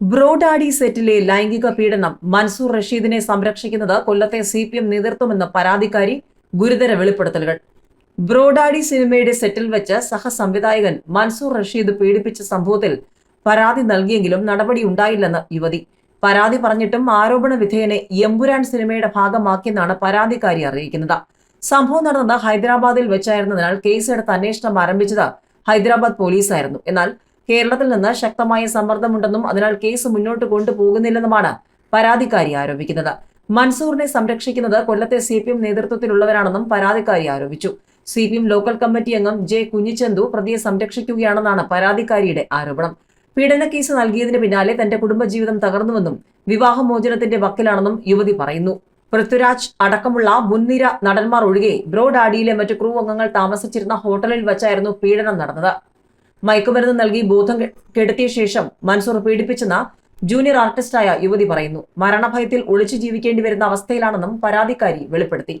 ബ്രോഡാഡി സെറ്റിലെ ലൈംഗിക പീഡനം മൻസൂർ റഷീദിനെ സംരക്ഷിക്കുന്നത് കൊല്ലത്തെ സി പി എം നേതൃത്വമെന്ന പരാതിക്കാരി ഗുരുതര വെളിപ്പെടുത്തലുകൾ. ബ്രോഡാഡി സിനിമയുടെ സെറ്റിൽ വെച്ച് സഹസംവിധായകൻ മൻസൂർ റഷീദ് പീഡിപ്പിച്ച സംഭവത്തിൽ പരാതി നൽകിയെങ്കിലും നടപടി ഉണ്ടായില്ലെന്ന് യുവതി. പരാതി പറഞ്ഞിട്ടും ആരോപണ വിധേയനെ എമ്പുരാൻ സിനിമയുടെ ഭാഗമാക്കിയെന്നാണ് പരാതിക്കാരി അറിയിക്കുന്നത്. സംഭവം നടന്നത് ഹൈദരാബാദിൽ വെച്ചായിരുന്നതിനാൽ കേസെടുത്ത് അന്വേഷണം ആരംഭിച്ചത് ഹൈദരാബാദ് പോലീസായിരുന്നു. എന്നാൽ കേരളത്തിൽ നിന്ന് ശക്തമായ സമ്മർദ്ദമുണ്ടെന്നും അതിനാൽ കേസ് മുന്നോട്ട് കൊണ്ടുപോകുന്നില്ലെന്നുമാണ് പരാതിക്കാരി ആരോപിക്കുന്നത്. മൻസൂറിനെ സംരക്ഷിക്കുന്നത് കൊല്ലത്തെ സി പി എം നേതൃത്വത്തിലുള്ളവരാണെന്നും പരാതിക്കാരി ആരോപിച്ചു. C P M local committee അംഗം ജെ കുഞ്ഞിച്ചന്തു പ്രതിയെ സംരക്ഷിക്കുകയാണെന്നാണ് പരാതിക്കാരിയുടെ ആരോപണം. പീഡന കേസ് നൽകിയതിന് പിന്നാലെ തന്റെ കുടുംബജീവിതം തകർന്നുവെന്നും വിവാഹമോചനത്തിന്റെ വക്കിലാണെന്നും യുവതി പറയുന്നു. പൃഥ്വിരാജ് അടക്കമുള്ള മുൻനിര നടന്മാർ ഒഴികെ ബ്രോഡാഡിയിലെ മറ്റു ക്രൂ അംഗങ്ങൾ താമസിച്ചിരുന്ന ഹോട്ടലിൽ വച്ചായിരുന്നു പീഡനം നടന്നത്. മയക്കുമരുന്ന് നൽകി ബോധം കെടുത്തിയ ശേഷം മൻസൂർ പീഡിപ്പിച്ചെന്ന ജൂനിയർ ആർട്ടിസ്റ്റായ യുവതി പറയുന്നു. മരണഭയത്തിൽ ഒളിച്ചു ജീവിക്കേണ്ടി വരുന്ന അവസ്ഥയിലാണെന്നും പരാതിക്കാരി വെളിപ്പെടുത്തി.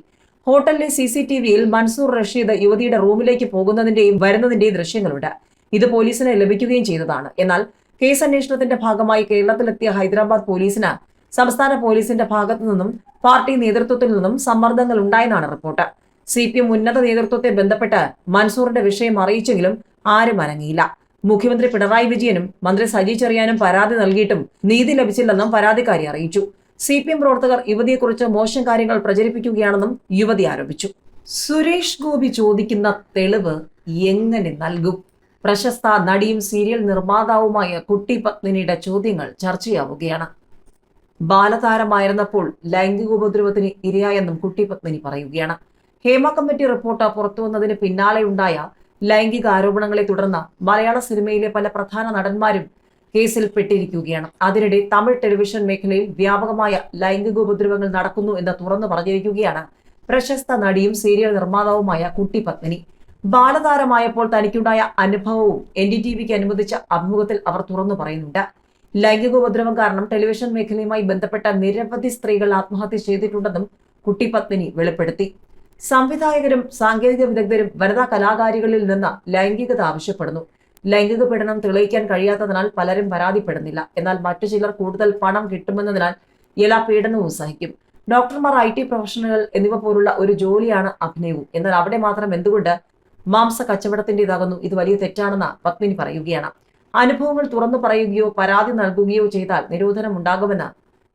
ഹോട്ടലിലെ സി സി ടി വിയിൽ മൻസൂർ റഷീദ് യുവതിയുടെ റൂമിലേക്ക് പോകുന്നതിന്റെയും വരുന്നതിന്റെയും ദൃശ്യങ്ങളുണ്ട്. ഇത് പോലീസിന് ലഭിക്കുകയും ചെയ്തതാണ്. എന്നാൽ കേസ് അന്വേഷണത്തിന്റെ ഭാഗമായി കേരളത്തിലെത്തിയ ഹൈദരാബാദ് പോലീസിന് സംസ്ഥാന പോലീസിന്റെ ഭാഗത്തു നിന്നും പാർട്ടി നേതൃത്വത്തിൽ നിന്നും സമ്മർദ്ദങ്ങൾ ഉണ്ടായെന്നാണ് റിപ്പോർട്ട്. സി പി എം ഉന്നത നേതൃത്വത്തെ ബന്ധപ്പെട്ട് മൻസൂറിന്റെ വിഷയം അറിയിച്ചെങ്കിലും ആരും അനങ്ങിയില്ല. മുഖ്യമന്ത്രി പിണറായി വിജയനും മന്ത്രി സജി ചെറിയാനും പരാതി നൽകിയിട്ടും നീതി ലഭിച്ചില്ലെന്നും പരാതിക്കാരി അറിയിച്ചു. സി പി എം പ്രവർത്തകർ യുവതിയെക്കുറിച്ച് മോശം കാര്യങ്ങൾ പ്രചരിപ്പിക്കുകയാണെന്നും യുവതി ആരോപിച്ചു. സുരേഷ് ഗോപി ചോദിക്കുന്ന തെളിവ് എങ്ങനെ നൽകും? പ്രശസ്ത നടിയും സീരിയൽ നിർമ്മാതാവുമായ കുട്ടി പത്മിനിയുടെ ചോദ്യങ്ങൾ ചർച്ചയാവുകയാണ്. ബാലതാരമായിരുന്നപ്പോൾ ലൈംഗിക ഉപദ്രവത്തിന് ഇരയായെന്നും കുട്ടി പത്മിനി പറയുകയാണ്. ഹേമ കമ്മിറ്റി റിപ്പോർട്ട് പുറത്തുവന്നതിന് പിന്നാലെയുണ്ടായ ലൈംഗിക ആരോപണങ്ങളെ തുടർന്ന് മലയാള സിനിമയിലെ പല പ്രധാന നടന്മാരും കേസിൽ പെട്ടിരിക്കുകയാണ്. അതിനിടെ തമിഴ് ടെലിവിഷൻ മേഖലയിൽ വ്യാപകമായ ലൈംഗിക ഉപദ്രവങ്ങൾ നടക്കുന്നു എന്ന് തുറന്നു പറഞ്ഞിരിക്കുകയാണ് പ്രശസ്ത നടിയും സീരിയൽ നിർമ്മാതാവുമായ കുട്ടി പത്മിനി. ബാലതാരമായപ്പോൾ തനിക്കുണ്ടായ അനുഭവവും എൻ ഡി ടി വിക്ക് അനുവദിച്ച അഭിമുഖത്തിൽ അവർ തുറന്നു പറയുന്നുണ്ട്. ലൈംഗിക ഉപദ്രവം കാരണം ടെലിവിഷൻ മേഖലയുമായി ബന്ധപ്പെട്ട നിരവധി സ്ത്രീകൾ ആത്മഹത്യ ചെയ്തിട്ടുണ്ടെന്നും കുട്ടി പത്മിനി വെളിപ്പെടുത്തി. സംവിധായകരും സാങ്കേതിക വിദഗ്ധരും വനിതാ കലാകാരികളിൽ നിന്ന് ലൈംഗികത ആവശ്യപ്പെടുന്നു. ലൈംഗിക പീഡനം തെളിയിക്കാൻ കഴിയാത്തതിനാൽ പലരും പരാതിപ്പെടുന്നില്ല. എന്നാൽ മറ്റു ചിലർ കൂടുതൽ പണം കിട്ടുമെന്നതിനാൽ എല്ലാ പീഡനവും സഹിക്കും. ഡോക്ടർമാർ ഐ ടി പ്രൊഫഷണലുകൾ എന്നിവ പോലുള്ള ഒരു ജോലിയാണ് അഭിനയവും. എന്നാൽ അവിടെ മാത്രം എന്തുകൊണ്ട് മാംസ കച്ചവടത്തിന്റെ കച്ചവടത്തിന്റെതാകുന്നു ഇത് വലിയ തെറ്റാണെന്ന് പത്മിനി പറയുകയാണ്. അനുഭവങ്ങൾ തുറന്നു പറയുകയോ പരാതി നൽകുകയോ ചെയ്താൽ നിരോധനം ഉണ്ടാകുമെന്ന്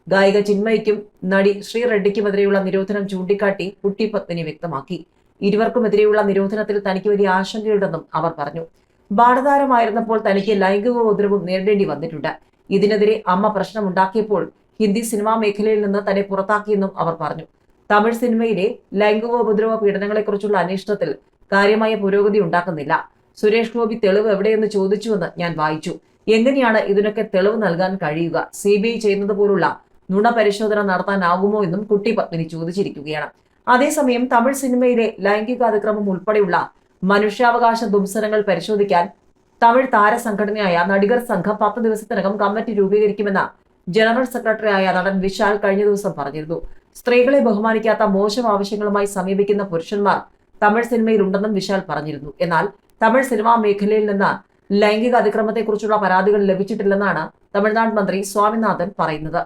ഗായിക ചിന്മയ്ക്കും നടി ശ്രീ റെഡ്ഡിക്കുമെതിരെയുള്ള നിരോധനം ചൂണ്ടിക്കാട്ടി കുട്ടി പത്മിനി വ്യക്തമാക്കി. ഇരുവർക്കുമെതിരെയുള്ള നിരോധനത്തിൽ തനിക്ക് വലിയ ആശങ്കയുണ്ടെന്നും അവർ പറഞ്ഞു. ബാലതാരമായിരുന്നപ്പോൾ തനിക്ക് ലൈംഗിക ഉപദ്രവം നേരിടേണ്ടി വന്നിട്ടുണ്ട്. ഇതിനെതിരെ അമ്മ പ്രശ്നമുണ്ടാക്കിയപ്പോൾ ഹിന്ദി സിനിമാ മേഖലയിൽ നിന്ന് തന്നെ പുറത്താക്കിയെന്നും അവർ പറഞ്ഞു. തമിഴ് സിനിമയിലെ ലൈംഗിക ഉപദ്രവ പീഡനങ്ങളെക്കുറിച്ചുള്ള അന്വേഷണത്തിൽ കാര്യമായ പുരോഗതി ഉണ്ടാക്കുന്നില്ല. സുരേഷ് ഗോപി തെളിവ് എവിടെയെന്ന് ചോദിച്ചുവെന്ന് ഞാൻ വായിച്ചു. എങ്ങനെയാണ് ഇതിനൊക്കെ തെളിവ് നൽകാൻ കഴിയുക? സി ബി ഐ ചെയ്യുന്നത് പോലുള്ള നുണ പരിശോധന നടത്താനാകുമോ എന്നും കുട്ടി പത്മിനി ചോദിച്ചിരിക്കുകയാണ്. അതേസമയം തമിഴ് സിനിമയിലെ ലൈംഗിക അതിക്രമം ഉൾപ്പെടെയുള്ള മനുഷ്യാവകാശ ദുംസനങ്ങൾ പരിശോധിക്കാൻ തമിഴ് താരസംഘടനയായ നടികർ സംഘം പത്ത് ദിവസത്തിനകം കമ്മിറ്റി രൂപീകരിക്കുമെന്ന ജനറൽ സെക്രട്ടറിയായ നടൻ വിശാൽ കഴിഞ്ഞ ദിവസം പറഞ്ഞിരുന്നു. സ്ത്രീകളെ ബഹുമാനിക്കാത്ത മോശം ആവശ്യങ്ങളുമായി സമീപിക്കുന്ന പുരുഷന്മാർ തമിഴ് സിനിമയിൽ ഉണ്ടെന്നും വിശാൽ പറഞ്ഞിരുന്നു. എന്നാൽ തമിഴ് സിനിമാ മേഖലയിൽ നിന്ന് ലൈംഗിക അതിക്രമത്തെക്കുറിച്ചുള്ള പരാതികൾ ലഭിച്ചിട്ടില്ലെന്നാണ് തമിഴ്നാട് മന്ത്രി സ്വാമിനാഥൻ പറയുന്നത്.